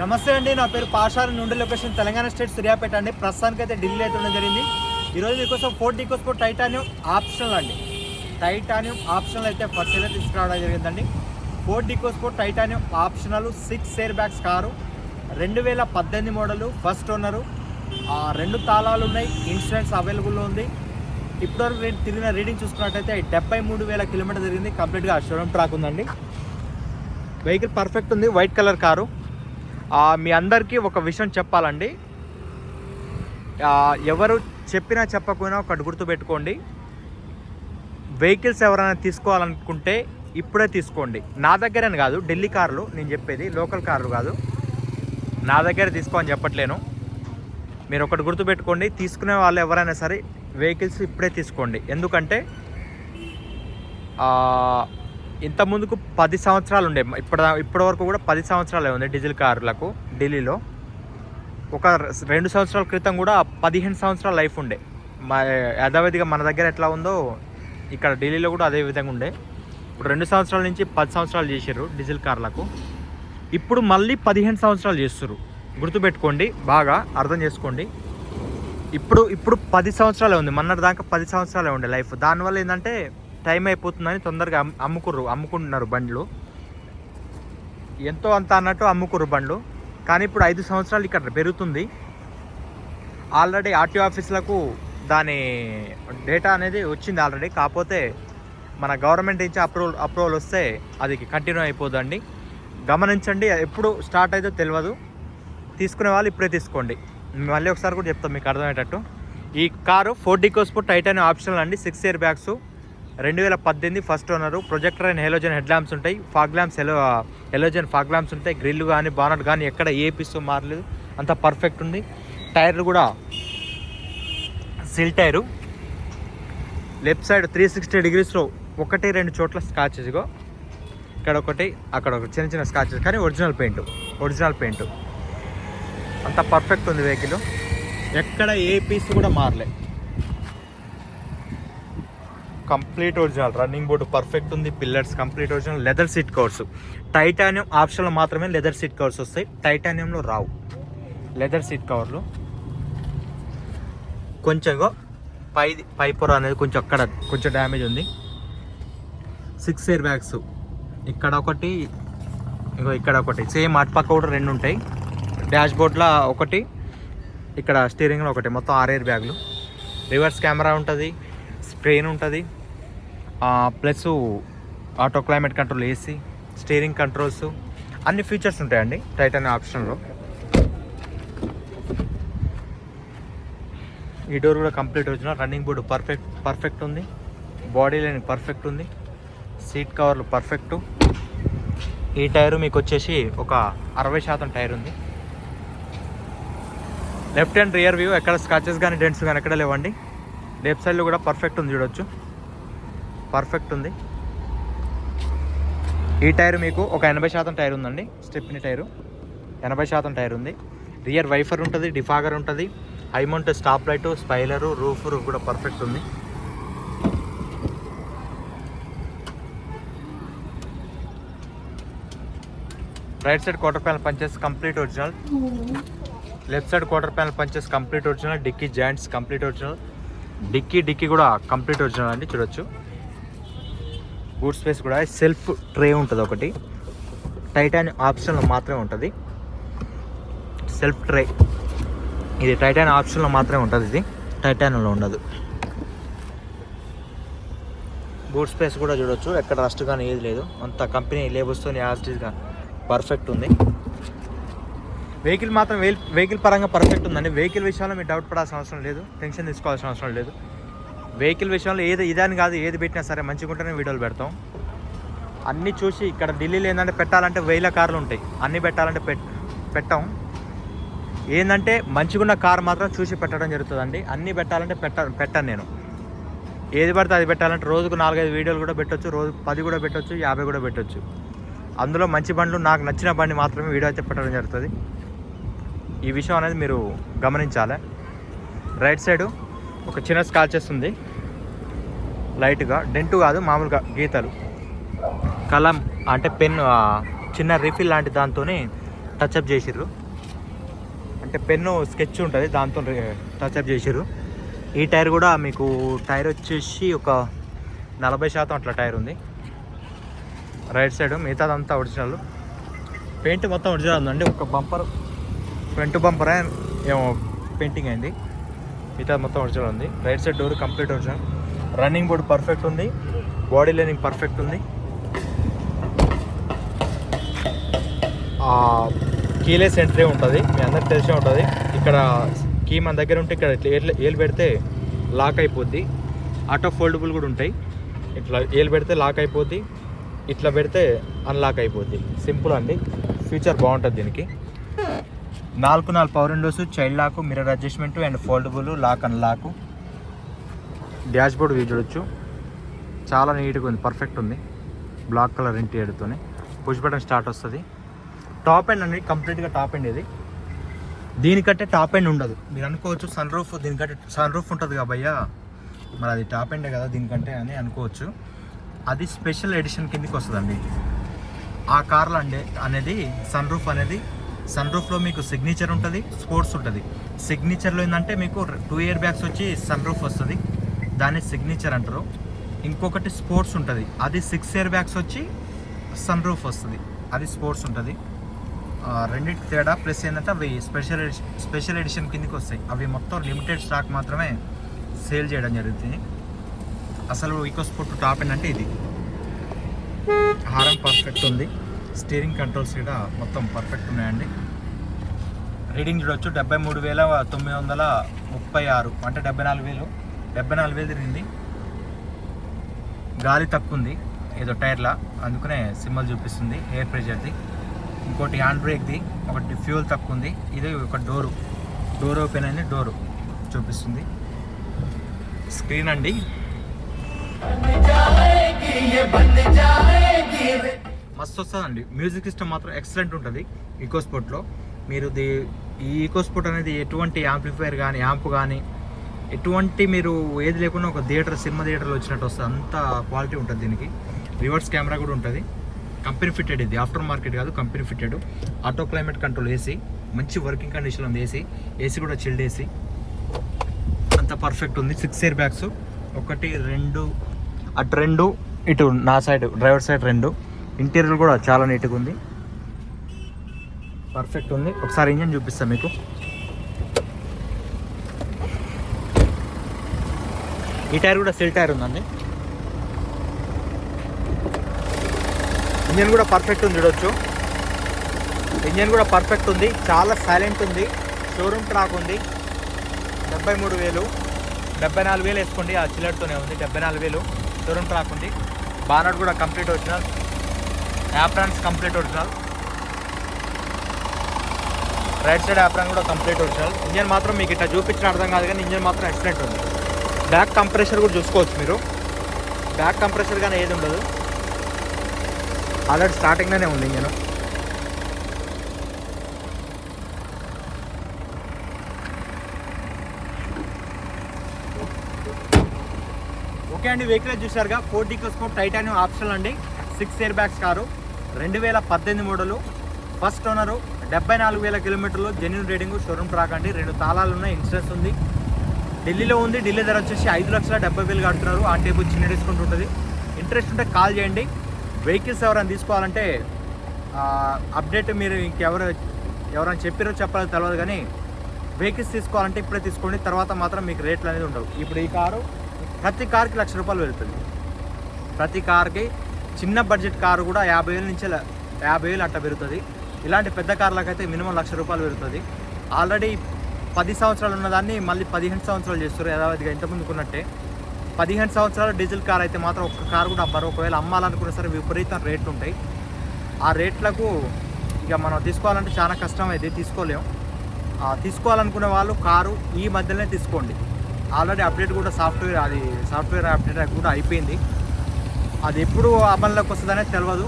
నమస్తే అండి నా పేరు పాషార్ నుండి లొకేషన్ తెలంగాణ స్టేట్ సూర్యాపేట అండి. ప్రస్తుతానికి అయితే ఢిల్లీ అయితే ఉండడం జరిగింది. ఈరోజు మీకోసం ఫోర్ట్ డీకోస్పో టైటానియం ఆప్షనల్ అండి. టైటానియం ఆప్షనల్ అయితే ఫస్ట్ అయితే తీసుకురావడం జరిగిందండి. Ford డీకోస్పో titanium optional six air bags car రెండు వేల పద్దెనిమిది మోడలు ఫస్ట్ ఓనరు. ఆ, రెండు తాళాలు ఉన్నాయి ఇన్సూరెన్స్ అవైలబుల్లో ఉంది. ఇప్పటివరకు రే- తిరిగిన రీడింగ్ చూసుకున్నట్టయితే డెబ్బై మూడు వేల కిలోమీటర్ జరిగింది కంప్లీట్గా షోరూమ్ ట్రాక్ ఉందండి. వెహికల్ పర్ఫెక్ట్ ఉంది వైట్ కలర్ కారు. మీ అందరికీ ఒక విషయం చెప్పాలండి. ఎవరు చెప్పినా చెప్పకపోయినా ఒకటి గుర్తుపెట్టుకోండి వెహికల్స్ ఎవరైనా తీసుకోవాలనుకుంటే ఇప్పుడే తీసుకోండి. నా దగ్గరని కాదు ఢిల్లీ కార్లు నేను చెప్పేది లోకల్ కార్లు కాదు. నా దగ్గర తీసుకో అని చెప్పట్లేను. మీరు ఒకటి గుర్తుపెట్టుకోండి తీసుకునే వాళ్ళు ఎవరైనా సరే వెహికల్స్ ఇప్పుడే తీసుకోండి. ఎందుకంటే ఇంత ముందుకు పది సంవత్సరాలు ఉండే. ఇప్పటి ఇప్పటి వరకు కూడా పది సంవత్సరాలే ఉంది డీజిల్ కార్లకు ఢిల్లీలో. ఒక రెండు సంవత్సరాల క్రితం కూడా పదిహేను సంవత్సరాల లైఫ్ ఉండే. మా యథావిధిగా మన దగ్గర ఎట్లా ఉందో ఇక్కడ ఢిల్లీలో కూడా అదే విధంగా ఉండే. ఇప్పుడు రెండు సంవత్సరాల నుంచి పది సంవత్సరాలు చేసారు డీజిల్ కార్లకు. ఇప్పుడు మళ్ళీ పదిహేను సంవత్సరాలు చేస్తారు గుర్తుపెట్టుకోండి బాగా అర్థం చేసుకోండి. ఇప్పుడు ఇప్పుడు పది సంవత్సరాలే ఉంది. మొన్నటి దాకా పది సంవత్సరాలే ఉండే లైఫ్. దానివల్ల ఏంటంటే టైం అయిపోతుందని తొందరగా అమ్ముకుర్రు అమ్ముకుంటున్నారు బండ్లు. ఎంతో అంత అన్నట్టు అమ్ముకుర్రు బండ్లు. కానీ ఇప్పుడు ఐదు సంవత్సరాలు ఇక్కడ పెరుగుతుంది. ఆల్రెడీ ఆర్టీఓ ఆఫీసులకు దాని డేటా అనేది వచ్చింది ఆల్రెడీ. కాకపోతే మన గవర్నమెంట్ నుంచి అప్రూవల్ అప్రూవల్ వస్తే అది కంటిన్యూ అయిపోదండి. గమనించండి ఎప్పుడు స్టార్ట్ అయితే తెలియదు తీసుకునే వాళ్ళు ఇప్పుడే తీసుకోండి. మళ్ళీ ఒకసారి కూడా చెప్తాం మీకు అర్థమయ్యేటట్టు. ఈ car Ford EcoSport titan optional అండి. Six air bags. రెండు వేల పద్దెనిమిది first owner projector and halogen head lamps ఉంటాయి. Fog lamps yellow halogen fog lamps ఉంటాయి. గ్రిల్ కానీ బానట్ కానీ ఎక్కడ ఏ పిస్తూ మారలేదు. అంత పర్ఫెక్ట్ ఉంది. టైర్లు కూడా seal tyre left side three sixty డిగ్రీస్లో ఒకటి రెండు చోట్ల స్కాచెస్గో ఇక్కడ ఒకటి అక్కడ ఒక చిన్న చిన్న స్కాచెస్ కానీ ఒరిజినల్ పెయింట్ ఒరిజినల్ పెయింట్ అంత పర్ఫెక్ట్ ఉంది వెహికల్ ఎక్కడ ఏ పీస్ కూడా మారలే. Complete original running board perfect ఉంది pillars complete original leather seat covers titanium ఆప్షన్లో మాత్రమే లెదర్ సీట్ కవర్స్ వస్తాయి. టైటానియంలో రావు. లెదర్ సీట్ కవర్లు కొంచెంగా పై పై పొర అనేది కొంచెం అక్కడ కొంచెం డ్యామేజ్ ఉంది. సిక్స్ ఎయిర్ బ్యాగ్స్ ఇక్కడ ఒకటి ఇంకో ఇక్కడ ఒకటి. సేమ్ అటుపక్క కూడా రెండు ఉంటాయి. డాష్ బోర్డ్లో ఒకటి ఇక్కడ స్టీరింగ్లో ఒకటి. మొత్తం ఆరు ఎయిర్ బ్యాగ్లు రివర్స్ కెమెరా ఉంటుంది. స్క్రీన్ ఉంటుంది. Plus auto climate control AC steering controls అన్ని ఫీచర్స్ ఉంటాయండి టైటన్ ఆప్షన్లో. ఈ డోర్ కూడా కంప్లీట్ వచ్చిన రన్నింగ్ బోర్డు పర్ఫెక్ట్ పర్ఫెక్ట్ ఉంది. బాడీ లైన్ పర్ఫెక్ట్ ఉంది. సీట్ కవర్లు పర్ఫెక్ట్. ఈ టైరు మీకు వచ్చేసి ఒక అరవై శాతం టైర్ ఉంది. లెఫ్ట్ అండ్ రియర్ వ్యూ ఎక్కడ స్కాచెస్ కానీ డెంట్స్ కానీ ఎక్కడ లేవండి. లెఫ్ట్ సైడ్లో కూడా పర్ఫెక్ట్ ఉంది చూడొచ్చు. పర్ఫెక్ట్ ఉంది. ఈ టైర్ మీకు ఒక ఎనభై శాతం టైర్ ఉందండి. Stepney tyre. ఎనభై శాతం టైర్ ఉంది. రియర్ వైఫర్ ఉంటుంది డిఫాగర్ ఉంటుంది. High mount stop light spoiler roof roof కూడా పర్ఫెక్ట్ ఉంది. Right side quarter panel punches complete original. Left side quarter panel punches complete original. Dicky joints complete original. Dicky dicky కూడా complete original అండి చూడొచ్చు. Boot space కూడా self tray ఉంటుంది ఒకటి. Titan ఆప్షన్లో మాత్రమే ఉంటుంది. Self tray. ఇది టైటాన్ ఆప్షన్లో మాత్రమే ఉంటుంది ఇది. టైటాన్లో ఉండదు. బూట్ స్పేస్ కూడా చూడొచ్చు. ఎక్కడ రస్ట్ కానీ ఏది లేదు. అంత కంపెనీ లేబుల్స్తో యాజిటీస్గా పర్ఫెక్ట్ ఉంది. వెహికల్ మాత్రం వెహికల్ పరంగా పర్ఫెక్ట్ ఉందండి. వెహికల్ విషయంలో మీరు డౌట్ పడాల్సిన అవసరం లేదు. టెన్షన్ తీసుకోవాల్సిన అవసరం లేదు. వెహికల్ విషయంలో ఏది ఇదని కాదు ఏది పెట్టినా సరే మంచిగా ఉంటేనే వీడియోలు పెడతాం. అన్నీ చూసి ఇక్కడ ఢిల్లీలో ఏంటంటే పెట్టాలంటే వేల కార్లు ఉంటాయి. అన్నీ పెట్టాలంటే పెట్ పెట్టాం. ఏంటంటే మంచిగున్న కార్ మాత్రం చూసి పెట్టడం జరుగుతుందండి. అన్నీ పెట్టాలంటే పెట్ట పెట్టాను నేను. ఏది పడితే అది పెట్టాలంటే రోజుకు నాలుగైదు వీడియోలు కూడా పెట్టొచ్చు రోజు పది కూడా పెట్టొచ్చు యాభై కూడా పెట్టొచ్చు. అందులో మంచి బండ్లు నాకు నచ్చిన బండి మాత్రమే వీడియో అయితే పెట్టడం జరుగుతుంది. ఈ విషయం అనేది మీరు గమనించాలి. రైట్ సైడు ఒక చిన్న స్కాచెస్ ఉంది లైట్గా డెంటు కాదు మామూలుగా గీతలు. కలం అంటే పెన్ చిన్న రిఫిల్ లాంటి దాంతో టచ్అప్ చేసిర్రు. అంటే పెన్ను స్కెచ్ ఉంటుంది దాంతో టచ్అప్ చేసిర్రు. ఈ టైర్ కూడా మీకు టైర్ వచ్చేసి ఒక నలభై శాతం అట్లా టైర్ ఉంది. రైట్ సైడ్ మిగతాదంతా ఒరిజినల్. పెయింట్ మొత్తం ఒరిజినల్ ఉందండి. ఒక బంపర్ ఫ్రంట్ బంపర్ ఏమో పెయింటింగ్ అయింది. మిగతా మొత్తం ఒరిజినల్ ఉంది. Right side door complete original. Running board perfect ఉంది. బాడీ లైనింగ్ పర్ఫెక్ట్ ఉంది. కీలెస్ ఎంట్రీ ఉంటుంది. మీ అందరికి తెలిసే ఉంటుంది. ఇక్కడ కీ మన దగ్గర ఉంటే ఇక్కడ ఇట్లా ఏలు పెడితే లాక్ అయిపోద్ది. ఆటో ఫోల్డబుల్ కూడా ఉంటాయి. ఇట్లా ఏలు పెడితే లాక్ అయిపోద్ది. ఇట్లా పెడితే అన్లాక్ అయిపోద్ది. సింపుల్ అండి. ఫీచర్ బాగుంటుంది దీనికి. నాలుగు నాలుగు power windows child lock mirror adjustment and foldable lock and lock dashboard view చూడొచ్చు. చాలా నీట్గా ఉంది పర్ఫెక్ట్ ఉంది. బ్లాక్ కలర్ ఇంటీరియర్తోనే పుష్ బటన్ స్టార్ట్ వస్తుంది. టాప్ ఎండ్ అనేది కంప్లీట్గా టాప్ ఎండ్ ఇది. దీనికంటే టాప్ ఎండ్ ఉండదు. మీరు అనుకోవచ్చు సన్ రూఫ్ దీనికంటే సన్ రూఫ్ ఉంటుంది కాబయ్యా మరి అది టాప్ ఎండే కదా దీనికంటే అని అనుకోవచ్చు. అది స్పెషల్ ఎడిషన్ కిందకి వస్తుందండి. ఆ కార్లో అండి అనేది సన్ రూఫ్ అనేది సన్ రూఫ్లో మీకు సిగ్నేచర్ ఉంటుంది స్పోర్ట్స్ ఉంటుంది. సిగ్నేచర్లో ఏంటంటే మీకు టూ ఇయర్ బ్యాగ్స్ వచ్చి సన్ రూఫ్ వస్తుంది. దాన్ని సిగ్నేచర్ అంటారు. ఇంకొకటి స్పోర్ట్స్ ఉంటుంది. అది సిక్స్ ఇయర్ బ్యాగ్స్ వచ్చి సన్ రూఫ్ వస్తుంది. అది స్పోర్ట్స్ ఉంటుంది. రెండింటి తేడా ప్లస్ ఏంటంటే అవి స్పెషల్ ఎడిషన్ స్పెషల్ ఎడిషన్ కిందకి వస్తాయి. అవి మొత్తం లిమిటెడ్ స్టాక్ మాత్రమే సేల్ చేయడం జరుగుతుంది. అసలు ఈకో స్పోర్ట్ టాప్ ఏంటంటే ఇది. హారం పర్ఫెక్ట్ ఉంది. స్టీరింగ్ కంట్రోల్స్ కూడా మొత్తం పర్ఫెక్ట్ ఉన్నాయండి. రీడింగ్ చూడొచ్చు. డెబ్బై మూడు వేల తొమ్మిది వందల ముప్పై ఆరు. అంటే డెబ్బై నాలుగు వేలు. డెబ్బై నాలుగు వేలు తిరిగింది. గాలి తక్కువ ఉంది ఏదో టైర్లా. అందుకనే సింబల్ చూపిస్తుంది. ఎయిర్ ప్రెషర్ది. ఇంకోటి హ్యాండ్ బ్రేక్ది. ఒకటి ఫ్యూల్ తక్కువ ఉంది ఇది ఒక డోరు. డోర్ ఓపెన్ అయింది. డోరు చూపిస్తుంది. స్క్రీన్ అండి. మస్తు వస్తుందండి మ్యూజిక్ సిస్టమ్ మాత్రం ఎక్సలెంట్ ఉంటుంది. ఈకో స్పోర్ట్లో మీరు ది ఈ ఈకోస్పోర్ట్ అనేది ఎటువంటి యాంప్లిఫైర్ కానీ యాంప్ కానీ ఎటువంటి మీరు ఏది లేకుండా ఒక థియేటర్ సినిమా థియేటర్లో వచ్చినట్టు వస్తుంది అంత క్వాలిటీ ఉంటుంది దీనికి. రివర్స్ కెమెరా కూడా ఉంటుంది. కంపెనీ ఫిట్టెడ్ ఇది. ఆఫ్టర్ మార్కెట్ కాదు company fitted auto climate control AC మంచి వర్కింగ్ కండిషన్ ఉంది ఏసీ ఏసీ కూడా చిల్డ్ ఏసీ అంత పర్ఫెక్ట్ ఉంది. సిక్స్ ఇయర్ బ్యాగ్స్ ఒకటి రెండు అటు రెండు ఇటు నా సైడ్ డ్రైవర్ సైడ్ రెండు. ఇంటీరియర్ కూడా చాలా నీట్గా ఉంది. పర్ఫెక్ట్ ఉంది. ఒకసారి ఇంజన్ చూపిస్తాను మీకు. ఈ టైర్ కూడా సెల్ టైర్ ఉందండి. ఇంజన్ కూడా పర్ఫెక్ట్ ఉంది చూడొచ్చు. ఇంజన్ కూడా పర్ఫెక్ట్ ఉంది. చాలా సైలెంట్ ఉంది. షోరూమ్ ట్రాక్ ఉంది. డెబ్బై మూడు వేలు. డెబ్బై నాలుగు వేలు వేసుకోండి. ఆ చిల్లర్తోనే ఉంది. డెబ్బై నాలుగు వేలు. షోరూమ్ ట్రాక్ ఉంది. బానట్ కూడా complete original. Aprons complete original. Right side apron కూడా కంప్లీట్ ఒరిజినల్ ఇంజన్ మాత్రం మీకు ఇట్లా చూపించిన అర్థం కాదు కానీ ఇంజన్ మాత్రం ఎక్సలెంట్ ఉంది. బ్యాక్ కంప్రెషర్ కూడా చూసుకోవచ్చు మీరు. బ్యాక్ కంప్రెషర్ కానీ ఏది ఉండదు. ఆల్రెడీ స్టార్టింగ్లోనే ఉంది ఇంజన్. ఓకే అండి వెహికల్ చూసారుగా Ford EcoSport titanium option అండి. Six air bags car. రెండు వేల పద్దెనిమిది మోడలు ఫస్ట్ ఓనరు డెబ్బై నాలుగు వేల కిలోమీటర్లు జెన్యున్ రేటింగ్ షోరూమ్ ట్రాక్ అండి. రెండు తాళాలు ఉన్నాయి ఇన్సూరెన్స్ ఉంది. ఢిల్లీలో ఉంది ఢిల్లీ ధర వచ్చేసి ఐదు లక్షల డెబ్బై వేలు కడుతున్నారు. ఆ టేబుల్ చిన్న డిస్కౌంట్ ఉంటుంది. ఇంట్రెస్ట్ ఉంటే కాల్ చేయండి. వెహికల్స్ ఎవరైనా తీసుకోవాలంటే అప్డేట్ మీరు ఇంకెవరు ఎవరైనా చెప్పారో చెప్పాలో తెలియదు కానీ వెహికల్స్ తీసుకోవాలంటే ఇప్పుడే తీసుకోండి. తర్వాత మాత్రం మీకు రేట్లు అనేది ఉండవు. ఇప్పుడు ఈ కారు ప్రతి కార్కి లక్ష రూపాయలు వెళ్తుంది. ప్రతి కార్కి చిన్న బడ్జెట్ కారు కూడా యాభై వేల నుంచి యాభై వేలు అట్ట పెరుగుతుంది. ఇలాంటి పెద్ద కార్లకైతే మినిమం లక్ష రూపాయలు పెరుగుతుంది ఆల్రెడీ పది సంవత్సరాలు ఉన్నదాన్ని మళ్ళీ పదిహేను సంవత్సరాలు చేస్తారు యథావిధిగా ఇంతకుముందుకు ఉన్నట్టే. పదిహేను సంవత్సరాలు డీజిల్ కార్ అయితే మాత్రం ఒక్క కారు కూడా అమ్మరు ఒకవేళ అమ్మాలనుకున్న సరే విపరీతం రేట్లు ఉంటాయి. ఆ రేట్లకు ఇక మనం తీసుకోవాలంటే చాలా కష్టం అయితే తీసుకోలేం తీసుకోవాలనుకునే వాళ్ళు కారు ఈ మధ్యలోనే తీసుకోండి. ఆల్రెడీ అప్డేట్ కూడా సాఫ్ట్వేర్ అది సాఫ్ట్వేర్ అప్డేట్ కూడా అయిపోయింది. అది ఎప్పుడు అమల్లోకి వస్తుందనే తెలియదు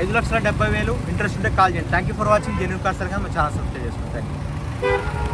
ఐదు లక్షల డెబ్బై వేలు. ఇంట్రెస్ట్ ఉంటే కాల్ చేయండి. Thank you for watching genuine caster sir కానీ చాలా సబ్స్క్రైబ్ చేసుకోండి. Thank you